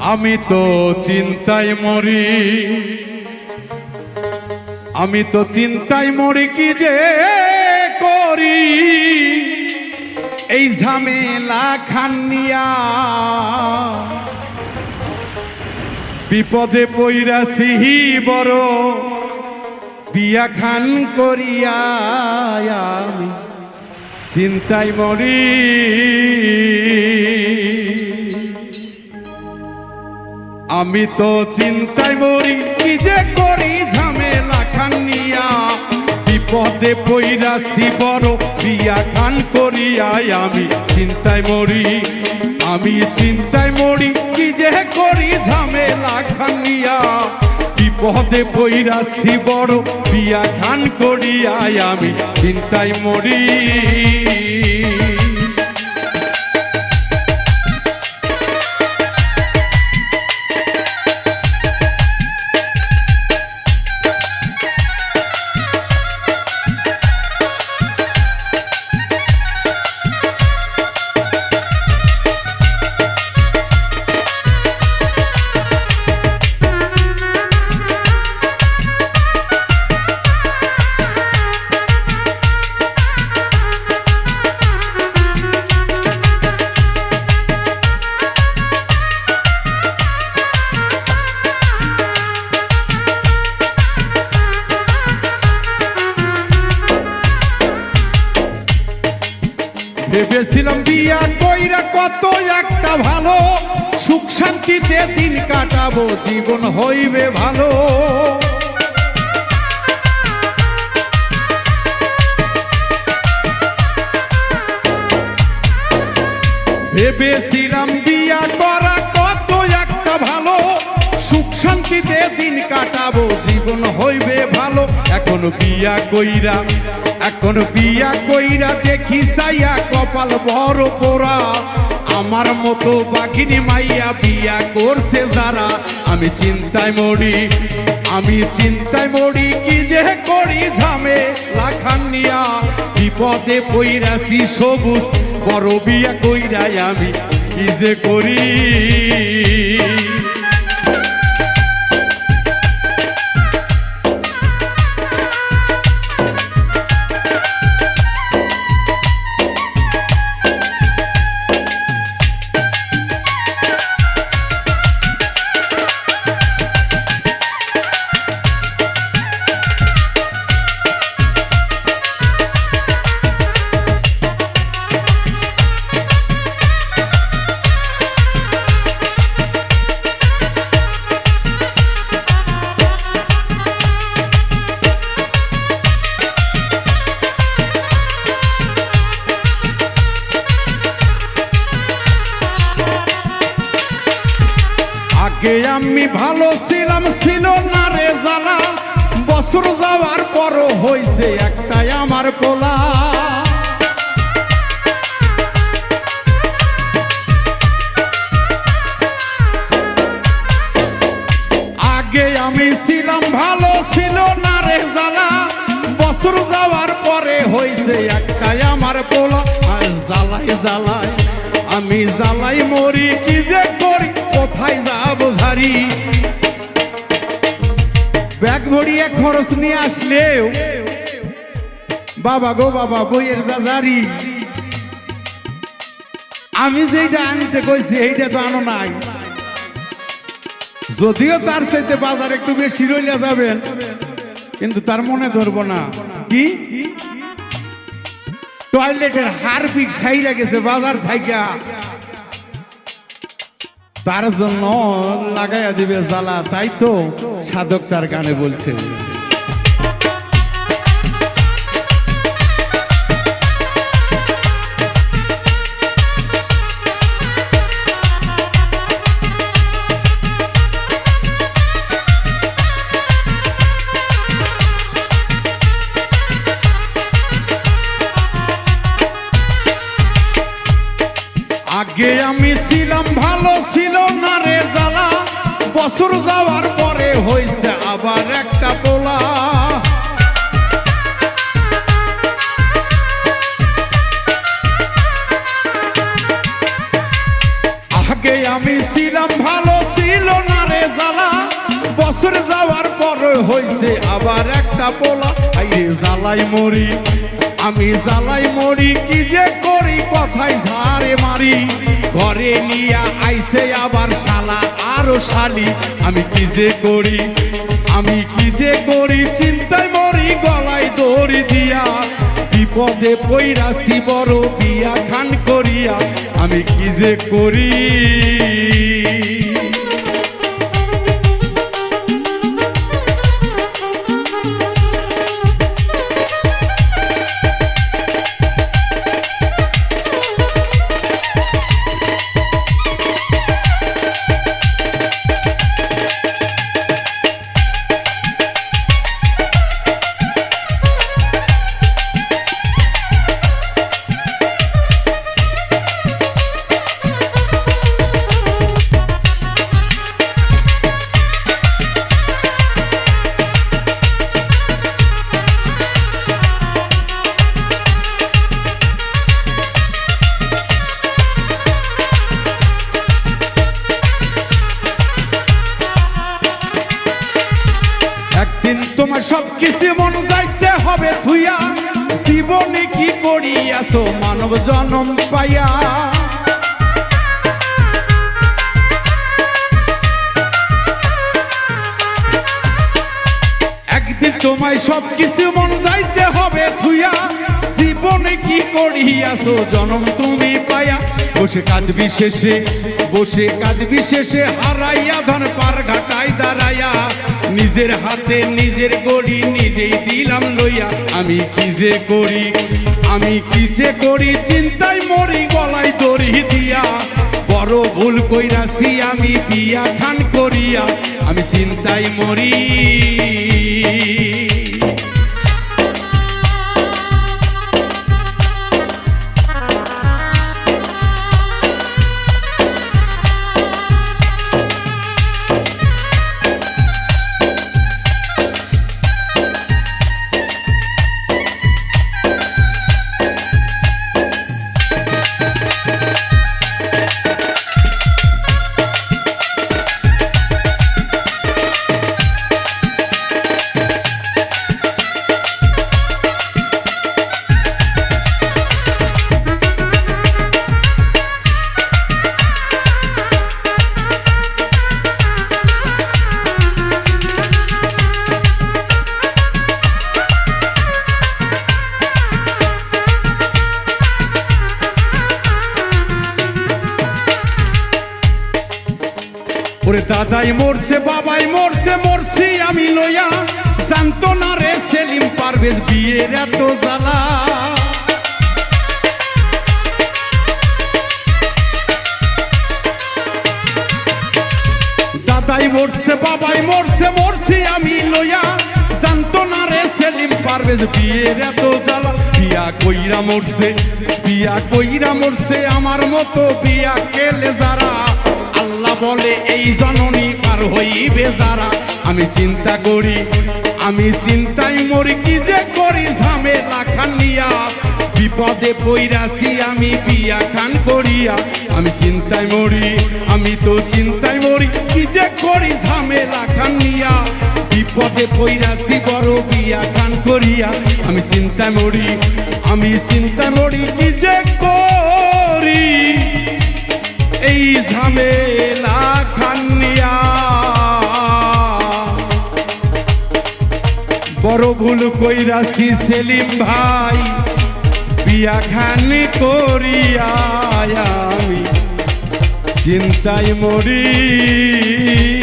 আমি তো চিন্তায় মরি। আমি তো চিন্তায় মরি কি যে করি? এই ঝামেলা খান্নিয়া বিপদে পইরা সিহি বড় বিয়া খান করিয়া আমি চিন্তায় মরি। আমি তো চিন্তায় মরি, কি যে করি ঝামেলা খানিয়া। বিপদে পইরা শিবর বিয়া খান করিয়া আমি চিন্তায় মরি, আমি চিন্তায় মরি, কি যে করি ঝামেলা খানিয়া। বিপদে পইরা শিবর বিয়া খান করিয়া আমি চিন্তায় মরি। ভেবেছিলাম বিয়া কইরা কত একটা ভালো। সুখ শান্তিতে দিন কাটাবো জীবন হইবে ভালো। ভেবেছিলাম সুখ শান্তিতে দিন কাটাবো, জীবন হইবে ভালো। এখন বিয়া কইরা, এখন বিয়া কইরা দেখি সাইয়া কপাল বড় পোড়া। আমার মতো বাঘিনী মাইয়া বিয়া করছে যারা। আমি চিন্তায় মরি, আমি চিন্তায় মরি, কি যে করি ঝামে লাখানিয়া বিপদে পইরাছি সবুজ, বড় বিয়া কইরাই আমি, কি যে করি? আগে আমি ভালো ছিলাম, ছিল না রে জানা বছর যাওয়ার পরও হইছে একটাই আমার পোলা আগে আমি ছিলাম, ভালো ছিল না রে জানা বছর যাওয়ার পরে হইছে একটাই আমার জ্বালাই জ্বালাই, আমি জ্বালাই মরি কি যে করি? ব্যাগ ভরিয়ে খরচ নিয়ে বাবা গো বাবা বইয়ের যা জারি আমি যেটা আনতে কইছি এইটা তো আনো নাই। যদিও তার চাইতে বাজার একটু বেশি রইলে যাবেন কিন্তু তার মনে ধরবো না। কি? টয়লেটের হারপিক ছাইরা গেছে বাজার থাইকা। তার জন্য লাগাইয়া দিবে জ্বালা। তাই তো সাধক তার গানে বলছে। আগে আমি ছিলাম, ভালো ছিল না রে জ্বালা। বছর যাওয়ার পরে হয়েছে আবার একটা তোলা। আগে আমি বছর যাওয়ার পর হইছে আবার একটা পোলা আইরে জ্বালাই মরি, আমি জ্বালাই মরি, কি যে করি কথাই ঝাড়ে মারি। ঘরে নিয়া আইছে আবার শালা, আরও শালি, আমি কি যে করি? আমি কি যে করি? চিন্তায় মরি, গলায় দড়ি দিয়া। বিপদে পইরাছি বড় বিয়া খান করিয়া, আমি কি যে করি? করিয়াছো মানব জনম পাইয়া। একদিন তোমায় সব কিছু মন যাইতে হবে থুইয়া জীবনে কি করিয়াছো, জনম তুমি পাইয়া। বসে কাঁদবি শেষে, বসে কাঁদবি শেষে, হারাইয়া ধন পার ঘাটাই দাঁড়াইয়া। নিজের হাতে নিজের গড়ি নিজেই দিলাম লইয়া। আমি কি যে করি? আমি কি যে করি চিন্তায় মরি গলায় দড়ি দিয়া। বড় ভুল কইরাছি, আমি বিয়া খান করিয়া, আমি চিন্তায় মরি। ওরে দাদাই মরছে, বাবাই মরছে, মরছি আমি লইয়া। জানতো রে সেলিম পারভেজ বিয়ের এত জ্বালা। দাদাই মরছে, বাবাই মরছে, মরছি আমি লইয়া। জানতো রে সেলিম পারভেজ বিয়ের এত জ্বালা। বিয়া কইরা মরছে, বিয়া কইরা মরছে, আমার মতো বিয়া কেলে যারা? আল্লাহ বলে, এই জননী পার হইবে যারা? আমি চিন্তা করি, আমি চিন্তাই মরি, কি যে করি ঝামে ঝামেলা নিয়া বিপদে পইরাছি, আমি বিয়া খান করিয়া। আমি চিন্তায় মরি, আমি তো চিন্তায় মরি, কি যে করি ঝামে ঝামেলা নিয়া বিপদে পইরাছি, বড় বিয়া খান করিয়া। আমি চিন্তায় মরি, আমি চিন্তায় মরি, কি যে এই ঝামেলা খান্নিয়া বড় ভুল কইরাছি সেলিম ভাই বিয়া খান করিয়া আমি চিন্তায় মরি।